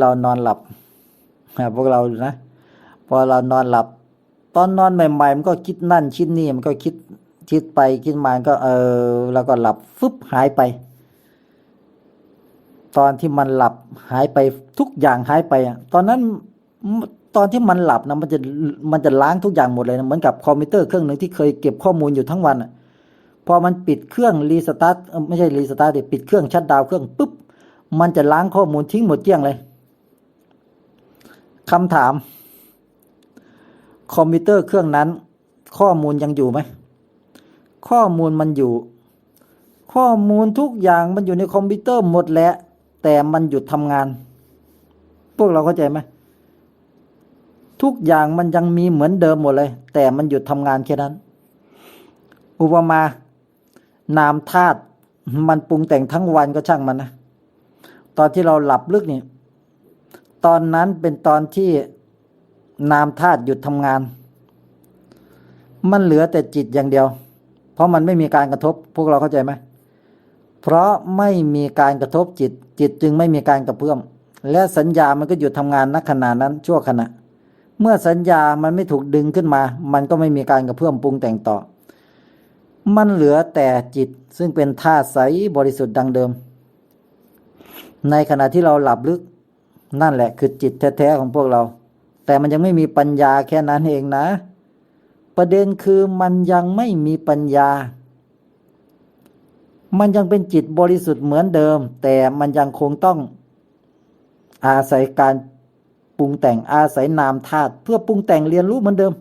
เรานอนหลับพวกเรานะพอเรานอนหลับ ตอนนอนใหม่ๆมันก็คิดนั่นคิดนี่มันก็คิดคิดไปคิดมาก็เออแล้วก็หลับฟึบหายไป ตอนที่มันหลับหายไปทุกอย่างหายไปตอนนั้นตอนที่มันหลับนะมันจะมันจะล้างทุกอย่างหมดเลยนะเหมือนกับคอมพิวเตอร์เครื่องหนึ่งที่เคยเก็บข้อมูลอยู่ทั้งวันพอมันปิดเครื่องรีสตาร์ทไม่ใช่รีสตาร์ทปิดเครื่องชัดดาวน์เครื่องปุ๊บมันจะล้างข้อมูลทิ้งหมดเกลี้ยงเลย คำถาม คอมพิวเตอร์เครื่องนั้น ข้อมูลยังอยู่ไหม ข้อมูลมันอยู่ ข้อมูลทุกอย่างมันอยู่ในคอมพิวเตอร์หมดแล้ว แต่มันหยุดทำงาน พวกเราเข้าใจไหมทุกอย่างมันยังมีเหมือนเดิมหมดเลย แต่มันหยุดทำงานแค่นั้น อุปมา นามธาตุมันปรุงแต่งทั้งวันก็ช่างมันนะ ตอนที่เราหลับลึกนี่ ตอนนั้นเป็นตอนที่นามธาตุหยุดทำงาน มันเหลือแต่จิตอย่างเดียว เพราะมันไม่มีการกระทบ พวกเราเข้าใจไหมเพราะไม่มีการกระทบจิต จิตจึงไม่มีการกระเพื่อม และสัญญามันก็หยุดทำงานณขณะนั้นชั่วขณะ เมื่อสัญญามันไม่ถูกดึงขึ้นมา มันก็ไม่มีการกระเพื่อมปรุงแต่งต่อ มันเหลือแต่จิตซึ่งเป็นธาตุใสบริสุทธิ์ดังเดิม ในขณะที่เราหลับลึก นั่นแหละคือจิตแท้ๆของพวกเรา แต่มันยังไม่มีปัญญาแค่นั้นเองนะ ประเด็นคือมันยังไม่มีปัญญา มันยังเป็นจิตบริสุทธิ์เหมือนเดิม แต่มันยังคงต้อง อาศัยการปรุงแต่งอาศัยนามธาตุเพื่อปรุงแต่งเรียนรู้เหมือนเดิม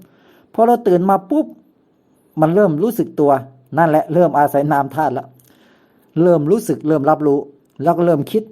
พอเราตื่นมาปุ๊บมันเริ่มรู้สึกตัว นั่นแหละเริ่มอาศัยนามธาตุแล้วเริ่มรู้สึกเริ่มรับรู้ แล้วก็เริ่มคิด